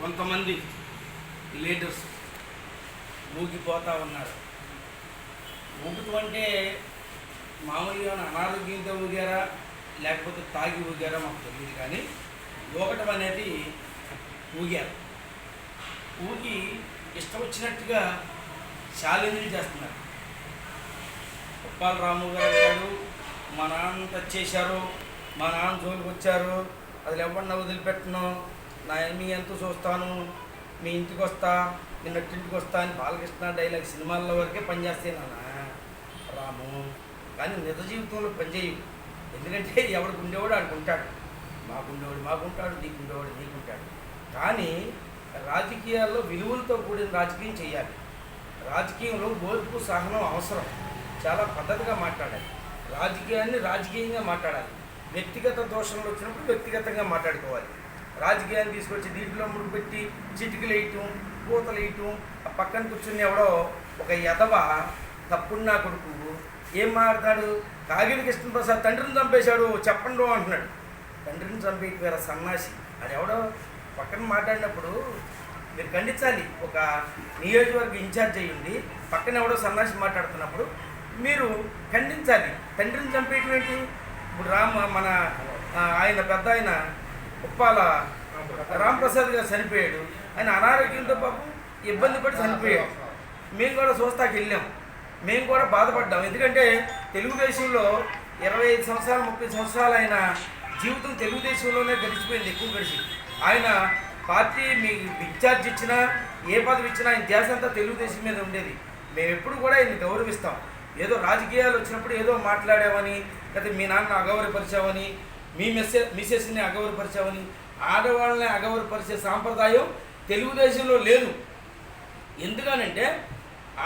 కొంతమంది లీడర్స్ ఊగిపోతూ ఉన్నారు. ఊగుతూ అంటే మామూలుగా అనారోగ్యంతో ఊగారా లేకపోతే తాగి ఊగారా మాకు తెలియదు కానీ ఊగటం అనేది ఊగారు. ఊగి ఇష్టం వచ్చినట్టుగా ఛాలెంజ్లు చేస్తున్నారు. ఉప్పాల రాము గారు అంటాడు మా నాన్న టచ్ చేశారు మా నాన్న జోలికి వచ్చారు అది ఎవరన్నా వదిలిపెట్టను నా మీ ఎంత చూస్తాను మీ ఇంటికి వస్తా నిన్నట్టింటికి వస్తా అని బాలకృష్ణ డైలాగ్ సినిమాల్లో వరకే పనిచేస్తే నాన్న. రాము కానీ నిజ జీవితంలో పనిచేయు ఎందుకంటే ఎవరికి ఉండేవాడు ఆడికి ఉంటాడు. మాకుండేవాడు మాకుంటాడు నీకుండేవాడు నీకుంటాడు. కానీ రాజకీయాల్లో విలువలతో కూడిన రాజకీయం చేయాలి. రాజకీయంలో ఓర్పు సహనం అవసరం. చాలా పద్ధతిగా మాట్లాడాలి. రాజకీయాన్ని రాజకీయంగా మాట్లాడాలి. వ్యక్తిగత దోషంలో వచ్చినప్పుడు వ్యక్తిగతంగా మాట్లాడుకోవాలి. రాజకీయాన్ని తీసుకొచ్చి దీంట్లో ముడిపెట్టి చిటికలు వేయటం పూతలు వేయటం ఆ పక్కన కూర్చుని ఎవడో ఒక ఎదవ తప్పున్నా కొడుకు ఏం మారుతాడు కాగిడి కృష్ణప్రసాద్ తండ్రిని చంపేశాడు చెప్పండు అంటున్నాడు. తండ్రిని చంపేకి వేరే సన్నాసి. అది ఎవడో పక్కన మాట్లాడినప్పుడు మీరు ఖండించాలి ఒక నియోజకవర్గ ఇన్ఛార్జ్ అయ్యింది పక్కన ఎవడో సన్నాసి మాట్లాడుతున్నప్పుడు మీరు ఖండించాలి. తండ్రిని చంపేయటం ఏంటి? ఇప్పుడు రామ మన ఆయన పెద్ద ఆయన ఉప్పాల రాంప్రసాద్ గారు చనిపోయాడు. ఆయన అనారోగ్యంతో పాపం ఇబ్బంది పడి చనిపోయాడు. మేము కూడా చూస్తాకి వెళ్ళాం. మేము కూడా బాధపడ్డాం. ఎందుకంటే తెలుగుదేశంలో ఇరవై ఐదు సంవత్సరాలు ముప్పై సంవత్సరాలు ఆయన జీవితం తెలుగుదేశంలోనే గడిచిపోయింది ఎక్కువ గడిచి ఆయన పార్టీ మీ ఇన్ఛార్జ్ ఇచ్చినా ఏ పదవి ఇచ్చినా ఆయన ధ్యాస అంతా తెలుగుదేశం మీద ఉండేది. మేము ఎప్పుడు కూడా ఆయన గౌరవిస్తాం. ఏదో రాజకీయాలు వచ్చినప్పుడు ఏదో మాట్లాడామని లేకపోతే మీ నాన్న అగౌరవపరిచామని మీ మెస్సే మిసెస్ని అగౌరవపరిచామని ఆడవాళ్ళని అగౌరవపరిచే సాంప్రదాయం తెలుగుదేశంలో లేదు. ఎందుకనంటే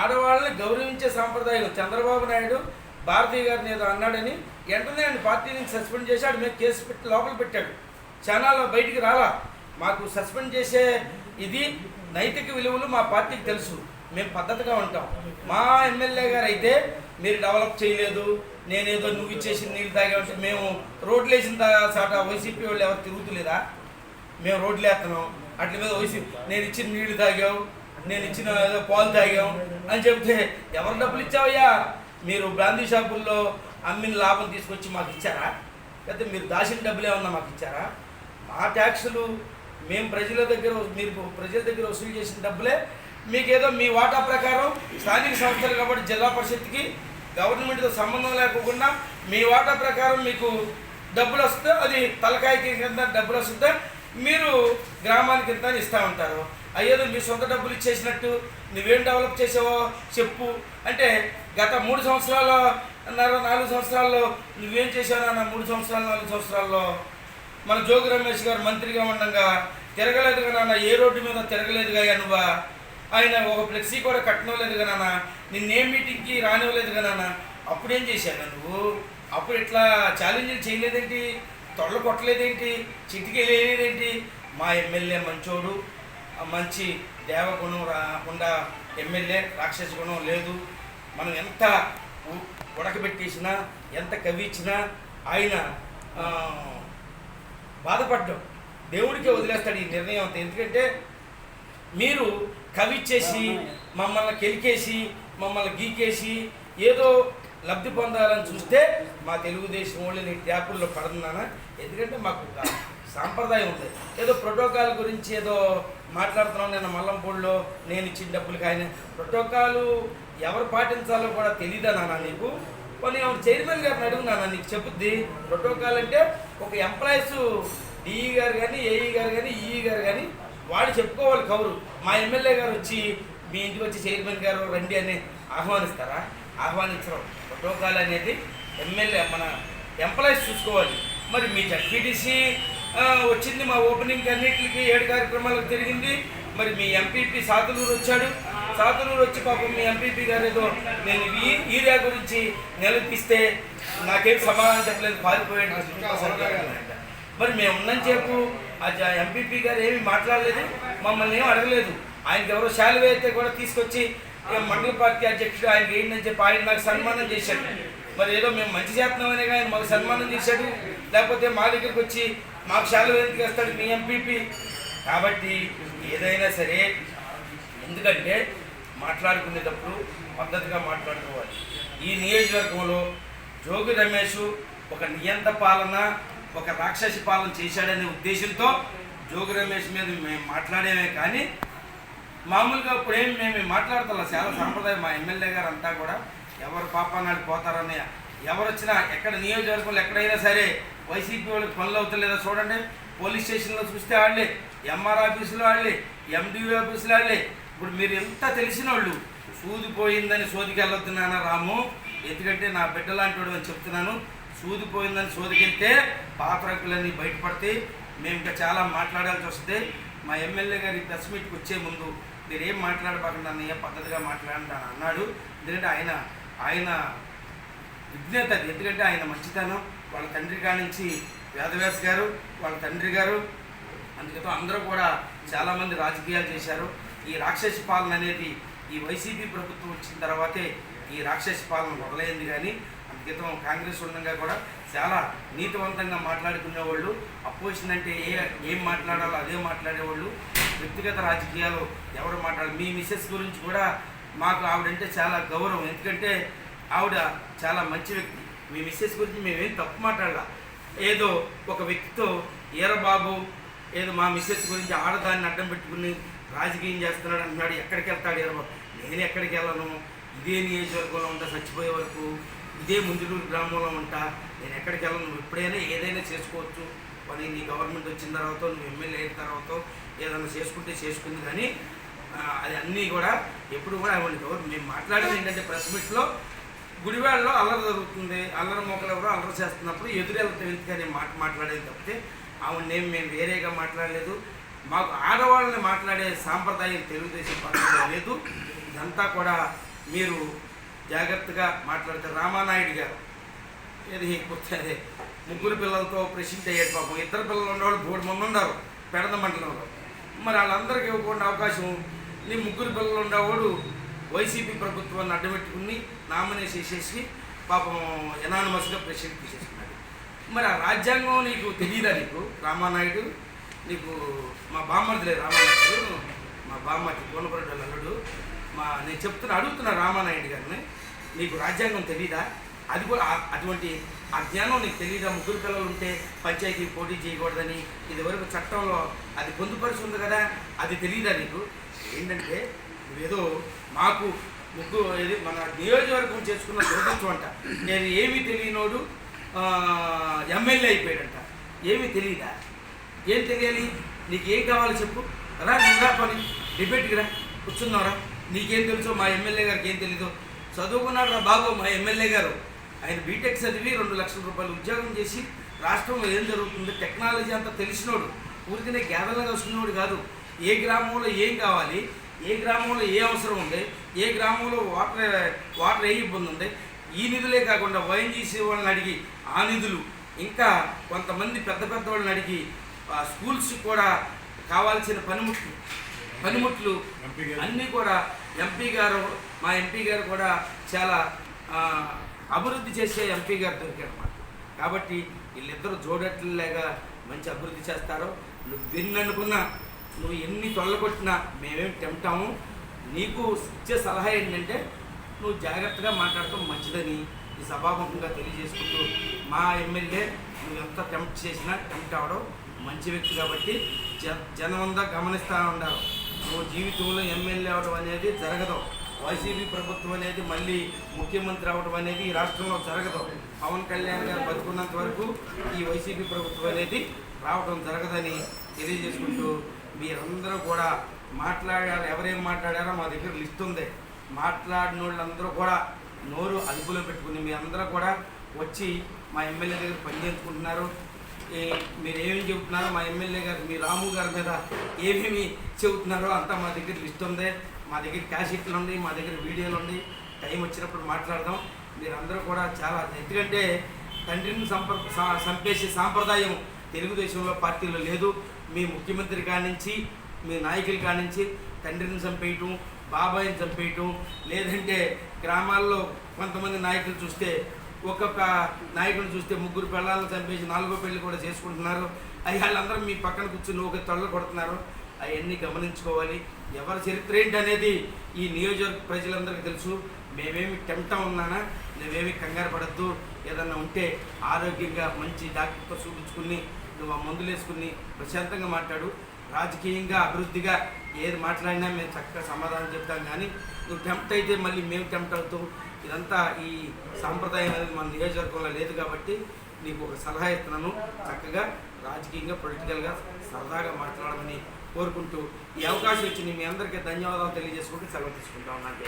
ఆడవాళ్ళని గౌరవించే సాంప్రదాయం చంద్రబాబు నాయుడు భారతీయ గారిని ఏదో అన్నాడని వెంటనే ఆయన పార్టీ నుంచి సస్పెండ్ ఆడు మేము కేసు పెట్టి లోపల పెట్టాడు. ఛానల్లో బయటికి రాలా. మాకు సస్పెండ్ చేసే ఇది నైతిక విలువలు మా పార్టీకి తెలుసు. మేము పద్ధతిగా ఉంటాం. మా ఎమ్మెల్యే గారు అయితే మీరు డెవలప్ చేయలేదు నేనేదో నువ్వు ఇచ్చేసి నీళ్ళు తాగామంటే మేము రోడ్లు వేసిన సాట వైసీపీ వాళ్ళు ఎవరు తిరుగుతులేదా? మేము రోడ్లు వేస్తున్నాం. అట్ల మీద వైసీపీ నేను ఇచ్చిన నీళ్ళు తాగావు నేను ఇచ్చిన ఏదో పాలు తాగాం అని చెప్తే ఎవరు డబ్బులు ఇచ్చావయ్యా? మీరు బ్రాందీ షాపుల్లో అమ్మిన లాభం తీసుకొచ్చి మాకు ఇచ్చారా? లేకపోతే మీరు దాచిన డబ్బులు ఏమన్నా మాకు ఇచ్చారా? మా ట్యాక్సులు మేము ప్రజల దగ్గర మీరు ప్రజల దగ్గర వసూలు చేసిన డబ్బులే మీకేదో మీ వాటా ప్రకారం స్థానిక సంస్థలు కాబట్టి జిల్లా పరిషత్కి గవర్నమెంట్తో సంబంధం లేకుండా మీ వాటా ప్రకారం మీకు డబ్బులు వస్తే అది తలకాయకి కింద డబ్బులు వస్తే మీరు గ్రామానికి ఇంత ఇస్తూ ఉంటారు. అయ్యేదో మీ సొంత డబ్బులు ఇచ్చేసినట్టు నువ్వేం డెవలప్ చేసావో చెప్పు. అంటే గత మూడు సంవత్సరాల్లో నాలుగు సంవత్సరాల్లో నువ్వేం చేసావు అన్న మూడు సంవత్సరాలు నాలుగు సంవత్సరాల్లో మన జోగి రమేష్ గారు మంత్రిగా ఉండగా తిరగలేదుగా నాన్న ఏ రోడ్డు మీద తిరగలేదుగా నువ్వా? ఆయన ఒక ఫ్లెక్సీ కూడా కట్టనవలేదుగా నాన్న. నిన్నే మీటింగ్కి రానివ్వలేదు నాన్న. అప్పుడేం చేశాను నువ్వు? అప్పుడు ఇట్లా ఛాలెంజ్లు చేయలేదేంటి? తొడలు కొట్టలేదేంటి? చిటికి లేదేంటి మా ఎమ్మెల్యే మంచోడు. మంచి దేవగుణం రాకుండా ఎమ్మెల్యే రాక్షస గుణం లేదు. మనం ఎంత ఉడకబెట్టేసినా ఎంత కవిచ్చినా ఆయన బాధపడ్డం. దేవుడికే వదిలేస్తాడు ఈ నిర్ణయం అంతా. ఎందుకంటే మీరు కవిచ్చేసి మమ్మల్ని కెలికేసి మమ్మల్ని గీకేసి ఏదో లబ్ధి పొందాలని చూస్తే మా తెలుగుదేశం వాళ్ళు నీ ట్యాపుల్లో పడుతున్నానా ఎందుకంటే మాకు సాంప్రదాయం ఉంది. ఏదో ప్రోటోకాల్ గురించి ఏదో మాట్లాడుతున్నాం నేను మల్లంపూడిలో. నేను ఇచ్చిన డబ్బులు ఆయన ప్రోటోకాలు ఎవరు పాటించాలో కూడా తెలియదా నాన్న నీకు? కొన్ని చైర్మన్ గారిని అడుగున్నాను నీకు చెప్పుద్ది. ప్రోటోకాల్ అంటే ఒక ఎంప్లాయీస్ డిఈ గారు కానీ ఏఈ గారు కానీ ఈఈ e గారు కానీ వాళ్ళు చెప్పుకోవాలి కౌరు. మా ఎమ్మెల్యే గారు వచ్చి మీ ఇంటికి వచ్చి చైర్మన్ గారు రండి అని ఆహ్వానిస్తారా? ఆహ్వానించడం. ప్రోటోకాల్ అనేది ఎమ్మెల్యే మన ఎంప్లాయీస్ చూసుకోవాలి. మరి మీ జడ్పీటీసీ వచ్చింది మా ఓపెనింగ్ అన్నింటికి ఏడు కార్యక్రమాలకు జరిగింది. మరి మీ ఎంపీపీ సాతులూరు వచ్చాడు. సాతులూరు వచ్చి పాపం మీ ఎంపీపీ గారు ఏదో నేను ఈ ఈరియా గురించి నిలదీస్తే నాకేం సమాధానం చెప్పలేదు పారిపోయాడు మరి మేము ఉన్నని చెప్పు ఆ ఎంపీపీ గారు ఏమీ మాట్లాడలేదు మమ్మల్ని ఏం అడగలేదు. ఆయనకి ఎవరో శాలువే అయితే కూడా తీసుకొచ్చి మండల పార్టీ అధ్యక్షుడు ఆయనకి ఏంటని చెప్పి ఆయన నాకు సన్మానం చేశాడు. మరి ఏదో మేము మంచి చేస్తున్నామనే ఆయన మాకు సన్మానం చేశాడు. లేకపోతే మా దగ్గరికి వచ్చి మాకు శాలువ ఎందుకు వేస్తాడు మీ ఎంపీపీ కాబట్టి ఏదైనా సరే ఎందుకంటే మాట్లాడుకునేటప్పుడు పద్ధతిగా మాట్లాడుకోవాలి. ఈ నియోజకవర్గంలో జోగి రమేష్ ఒక నియంత పాలన ఒక రాక్షసి పాలన చేశాడనే ఉద్దేశంతో జోగి రమేష్ మీద మేము మాట్లాడేమే కానీ మామూలుగా ఇప్పుడు ఏం మేము మాట్లాడుతున్నాం చాలా సాంప్రదాయం మా ఎమ్మెల్యే గారు అంతా కూడా? ఎవరు పాపానాడు పోతారని ఎవరు వచ్చినా ఎక్కడ నియోజకవర్గంలో ఎక్కడైనా సరే వైసీపీ వాళ్ళకి పనులు అవుతలేదా చూడండి. పోలీస్ స్టేషన్లో చూస్తే వాళ్ళే ఎంఆర్ ఆఫీసులో వాళ్ళే ఎండిఓ ఆఫీసులో వాళ్ళే ఇప్పుడు మీరు ఎంత తెలిసిన వాళ్ళు సూది పోయిందని సోదికి వెళ్ళొద్దున్నానా రాము. ఎందుకంటే నా బిడ్డ లాంటి వాడు అని చెప్తున్నాను. సూది పోయిందని సోదికెళ్తే పాత్రకులన్నీ బయటపడితే బయటపడతాయి. మేము ఇంకా చాలా మాట్లాడాల్సి వస్తే మా ఎమ్మెల్యే గారి ప్రెస్ మీట్కి వచ్చే ముందు మీరు ఏం అన్నయ్య పద్ధతిగా మాట్లాడండి అని అన్నాడు. ఎందుకంటే ఆయన ఆయన విజ్ఞత అది. ఎందుకంటే ఆయన మంచితనం. వాళ్ళ తండ్రి కానించి నుంచి వేదవ్యాస్ గారు వాళ్ళ తండ్రి గారు అందుకతో అందరూ కూడా చాలామంది రాజకీయాలు చేశారు. ఈ రాక్షసి పాలన అనేది ఈ వైసీపీ ప్రభుత్వం వచ్చిన తర్వాతే ఈ రాక్షసి పాలన మొదలైంది కానీ అందుకితం కాంగ్రెస్ ఉండగా కూడా చాలా నీతివంతంగా మాట్లాడుకునేవాళ్ళు అపోజిషన్ అంటే ఏ ఏం మాట్లాడాలో అదే మాట్లాడేవాళ్ళు వ్యక్తిగత రాజకీయాలు ఎవరు మాట్లాడాలి? మీ మిసెస్ గురించి కూడా మాకు ఆవిడంటే చాలా గౌరవం. ఎందుకంటే ఆవిడ చాలా మంచి వ్యక్తి. మీ మిస్సెస్ గురించి మేమేం తప్పు మాట్లాడాల. ఏదో ఒక వ్యక్తితో ఈరబాబు ఏదో మా మిస్సెస్ గురించి ఆడదాన్ని అడ్డం పెట్టుకుని రాజకీయం చేస్తున్నాడు అంటున్నాడు ఎక్కడికి వెళ్తాడు ఈరబాబు నేను ఎక్కడికి వెళ్ళను? ఇదే నియోజకవర్గంలో ఉంటా చచ్చిపోయే వరకు ఇదే ముంజులూరు గ్రామంలో ఉంటా నేను ఎక్కడికి వెళ్ళను నువ్వు ఎప్పుడైనా ఏదైనా చేసుకోవచ్చు. మరి నీ గవర్నమెంట్ వచ్చిన తర్వాత నువ్వు ఎమ్మెల్యే అయిన తర్వాత ఏదైనా చేసుకుంటే చేసుకుంది కానీ అది అన్నీ కూడా ఎప్పుడు కూడా అవ్వండి ఎవరు మేము మాట్లాడేది ఏంటంటే ప్రెస్ మీట్లో గుడివాడలో అల్లరి జరుగుతుంది. అల్లరి మొక్కలు ఎవరో అల్లరి చేస్తున్నప్పుడు ఎదురెళ్తాం ఎందుకని మాట మాట్లాడేది తప్పితే ఆవిడనేం మేము వేరేగా మాట్లాడలేదు. మాకు ఆడవాళ్ళని మాట్లాడే సాంప్రదాయం తెలుగుదేశం పార్టీలో లేదు. ఇదంతా కూడా మీరు జాగ్రత్తగా మాట్లాడితే రామానాయుడు గారు. ఇది అదే. ముగ్గురు పిల్లలతో ప్రెసిడెంట్ అయ్యాడు పాపం. ఇద్దరు పిల్లలు ఉండేవాళ్ళు మూడు మంది ఉన్నారు పెడద మండలంలో. మరి వాళ్ళందరికీ ఇవ్వకుండా అవకాశం నీ ముగ్గురు పిల్లలు ఉండేవాడు వైసీపీ ప్రభుత్వాన్ని అడ్డబెట్టుకుని నామినేషన్ చేసేసి పాపం ఎనానమస్గా ప్రెసిడెంట్ తీసేసుకున్నాడు మరి ఆ రాజ్యాంగం నీకు తెలియదా నీకు? రామానాయుడు నీకు మా బామ్మర్దిలే రామానాయుడు మా బామ్మర్ది కోనపరెడ్డి అల్లుడు మా నేను చెప్తున్నా అడుగుతున్నా రామానాయుడు గారిని. నీకు రాజ్యాంగం తెలీదా? అది కూడా అటువంటి ఆ జ్ఞానం నీకు తెలియదా ముగ్గురు పిల్లలు ఉంటే పంచాయతీ పోటీ చేయకూడదని ఇదివరకు చట్టంలో అది పొందుపరిచి ఉంది కదా? అది తెలియదా నీకు? ఏంటంటే నువ్వేదో మాకు ముగ్గు ఇది మన నియోజకవర్గం చేసుకున్న దురదృష్టం అంట. నేను ఏమీ తెలియనోడు ఎమ్మెల్యే అయిపోయాడంట. ఏమీ తెలియదా ఏం తెలియాలి? నీకు ఏం కావాలో చెప్పు. రా నువ్వు రా పని. డిబేట్కి రా. కూర్చున్నారా నీకేం తెలుసో? మా ఎమ్మెల్యే గారికి ఏం తెలీదు? చదువుకున్నాడు రా బాబు మా ఎమ్మెల్యే గారు. ఆయన బీటెక్ చదివి రెండు లక్షల రూపాయలు ఉద్యోగం చేసి రాష్ట్రంలో ఏం జరుగుతుంది? టెక్నాలజీ అంతా తెలిసినోడు. ఊరికనే గ్యాదర్లుగా వస్తున్నోడు కాదు. ఏ గ్రామంలో ఏం కావాలి? ఏ గ్రామంలో ఏ అవసరం ఉంది? ఏ గ్రామంలో వాటర్ వాటర్ ఏ ఇబ్బంది ఉంది? ఈ నిధులే కాకుండా వైఎన్జీసీ వాళ్ళని అడిగి ఆ నిధులు ఇంకా కొంతమంది పెద్ద పెద్ద వాళ్ళని అడిగి ఆ స్కూల్స్ కూడా కావాల్సిన పనిముట్లు పనిముట్లు. అన్నీ కూడా ఎంపీ గారు మా ఎంపీ గారు కూడా చాలా అభివృద్ధి చేసే ఎంపీ గారు దొరికారు మాకు కాబట్టి వీళ్ళిద్దరూ జోడట్లేగా మంచి అభివృద్ధి చేస్తారో. నువ్వు విన్ననుకున్నా నువ్వు ఎన్ని తొల్లగొట్టినా మేమేం టెంప్టాము నీకు ఇచ్చే సలహా ఏంటంటే నువ్వు జాగ్రత్తగా మాట్లాడటం మంచిదని ఈ సభాముఖంగా తెలియజేసుకుంటూ మా ఎమ్మెల్యే నువ్వు ఎంత టెంప్ట్ చేసినా టెంప్ట్ అవ్వడం మంచి వ్యక్తి కాబట్టి జ జనమంతా గమనిస్తూ ఉండాలి నువ్వు జీవితంలో ఎమ్మెల్యే అవడం అనేది జరగదు. వైసీపీ ప్రభుత్వం అనేది మళ్ళీ ముఖ్యమంత్రి అవడం అనేది ఈ రాష్ట్రంలో జరగదు. పవన్ కళ్యాణ్ గారు బతుకున్నంత వరకు ఈ వైసీపీ ప్రభుత్వం అనేది రావడం జరగదని తెలియజేసుకుంటూ మీరందరూ కూడా మాట్లాడారు ఎవరేం మాట్లాడారో మా దగ్గర లిస్ట్ ఉంది. మాట్లాడిన వాళ్ళందరూ కూడా నోరు అదుపులో పెట్టుకుని మీ అందరూ కూడా వచ్చి మా ఎమ్మెల్యే దగ్గర పనిచేసుకుంటున్నారు మీరు ఏమేమి చెబుతున్నారో మా ఎమ్మెల్యే గారు మీ రాము గారి మీద ఏమేమి చెబుతున్నారో అంతా మా దగ్గర లిస్ట్ ఉంది. మా దగ్గర క్యాసెట్లు ఉంది మా దగ్గర వీడియోలు ఉంది టైం వచ్చినప్పుడు మాట్లాడదాం. మీరందరూ కూడా చాలా ఎందుకంటే తండ్రిని సంప సంపేసే సాంప్రదాయం తెలుగుదేశంలో పార్టీలో లేదు. మీ ముఖ్యమంత్రి కానించి మీ నాయకులు కానించి తండ్రిని చంపేయటం బాబాయిని చంపేయటం లేదంటే గ్రామాల్లో కొంతమంది నాయకులు చూస్తే ఒక్కొక్క నాయకులు చూస్తే ముగ్గురు పిల్లలను చంపేసి నాలుగో పెళ్ళి కూడా చేసుకుంటున్నారు. అవి వాళ్ళందరూ మీ పక్కన కూర్చుని ఒక తొడలు కొడుతున్నారు. అవన్నీ గమనించుకోవాలి. ఎవరి చరిత్ర ఏంటి అనేది ఈ నియోజకవర్గ ప్రజలందరికీ తెలుసు. మేమేమి టెంప్టా ఉన్నానా? నువ్వేమి కంగారు పడద్దు. ఏదన్నా ఉంటే ఆరోగ్యంగా మంచి డాక్టర్తో చూపించుకుని నువ్వు ఆ మందులు వేసుకుని ప్రశాంతంగా మాట్లాడు. రాజకీయంగా అభివృద్ధిగా ఏది మాట్లాడినా మేము చక్కగా సమాధానం చెప్తాం. కానీ నువ్వు టెంప్ట్ అయితే మళ్ళీ మేము టెంప్ట్ అవుతాం. ఇదంతా ఈ సాంప్రదాయం అనేది మన నియోజకవర్గంలో లేదు కాబట్టి నీకు ఒక సలహా ఇస్తున్నాను. చక్కగా రాజకీయంగా పొలిటికల్గా సరదాగా మాట్లాడమని కోరుకుంటూ ఈ అవకాశం ఇచ్చి మీ అందరికీ ధన్యవాదాలు తెలియజేసుకుంటూ సెలవు తీసుకుంటా. ఉన్నాను